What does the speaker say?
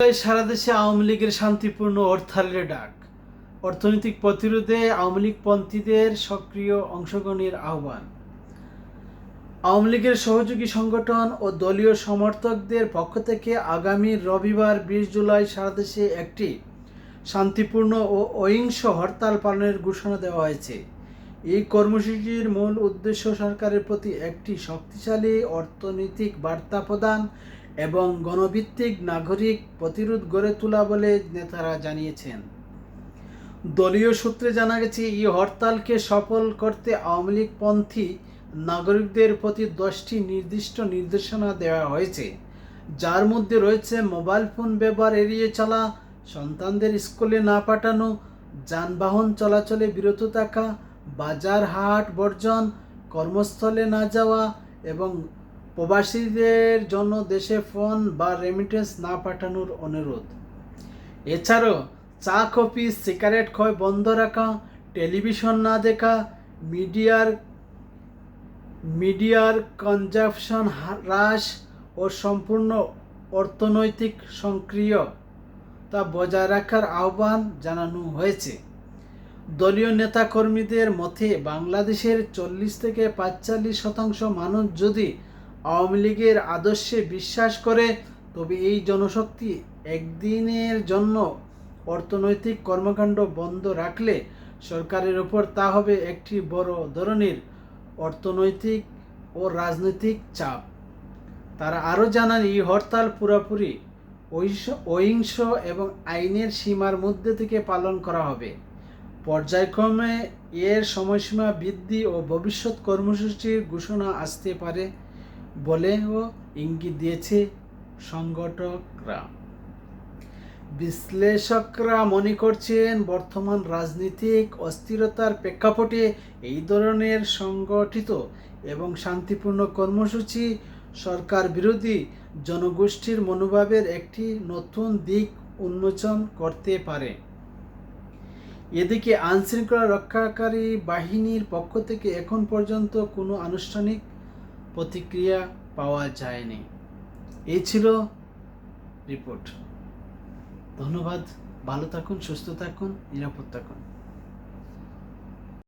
সারা দেশে আওয়ামী লীগের শান্তিপূর্ণ হরতালের ডাক। অর্থনৈতিক প্রতিরোধে আওয়ামী লীগ পন্থীদের সক্রিয় অংশগ্রহণের আহ্বান। আওয়ামী লীগের সহযোগী সংগঠন ও দলীয় সমর্থকদের পক্ষ থেকে আগামী রবিবার, বিশ জুলাই সারা দেশে একটি শান্তিপূর্ণ ও অহিংস হরতাল পালনের ঘোষণা দেওয়া হয়েছে। এই কর্মসূচির মূল উদ্দেশ্য সরকারের প্রতি একটি শক্তিশালী অর্থনৈতিক বার্তা প্রদান এবং গণভিত্তিক নাগরিক প্রতিরোধ গড়ে তোলা বলে নেতারা জানিয়েছেন। দলীয় সূত্রে জানা গেছে, এই হরতালকে সফল করতে আওয়ামী লীগ পন্থী নাগরিকদের প্রতি দশটি নির্দিষ্ট নির্দেশনা দেওয়া হয়েছে, যার মধ্যে রয়েছে মোবাইল ফোন ব্যবহার এড়িয়ে চলা, সন্তানদের স্কুলে না পাঠানো, যানবাহন চলাচলে বিরত থাকা, বাজার হাট বর্জন, কর্মস্থলে না যাওয়া এবং প্রবাসীদের জন্য দেশে ফোন বা রেমিটেন্স না পাঠানোর অনুরোধ। এছাড়াও, চা, কফি, সিগারেট ক্ষয় বন্ধ রাখা, টেলিভিশন না দেখা, মিডিয়ার মিডিয়ার কনজাপশন হ্রাস ও সম্পূর্ণ অর্থনৈতিক সক্রিয়তা বজায় রাখার আহ্বান জানানো হয়েছে। দলীয় নেতাকর্মীদের মতে, বাংলাদেশের চল্লিশ থেকে পাঁচচল্লিশ শতাংশ মানুষ যদি আওয়ামী লীগের আদর্শে বিশ্বাস করে, তবে এই জনশক্তি একদিনের জন্য অর্থনৈতিক কর্মকাণ্ড বন্ধ রাখলে সরকারের ওপর তা হবে একটি বড় ধরনের অর্থনৈতিক ও রাজনৈতিক চাপ। তারা আরও জানান, এই হরতাল পুরোপুরি অহিংস এবং আইনের সীমার মধ্যে থেকে পালন করা হবে। পর্যায়ক্রমে এর সময়সীমা বৃদ্ধি ও ভবিষ্যৎ কর্মসূচির ঘোষণা আসতে পারে। বলেও ইঙ্গিত দিয়েছে সংগঠকরা। বিশ্লেষকরা মনে করছেন, বর্তমান রাজনৈতিক অস্থিরতার প্রেক্ষাপটে এই ধরনের সংগঠিত এবং শান্তিপূর্ণ কর্মসূচি সরকার বিরোধী জনগোষ্ঠীর মনোভাবের একটি নতুন দিক উন্মোচন করতে পারে। এদিকে আইনশৃঙ্খলা রক্ষাকারী বাহিনীর পক্ষ থেকে এখন পর্যন্ত কোনো আনুষ্ঠানিক প্রতিক্রিয়া পাওয়া যায়নি। এই ছিল রিপোর্ট। ধন্যবাদ। ভালো থাকুন সুস্থ থাকুন নিরাপদ থাকুন।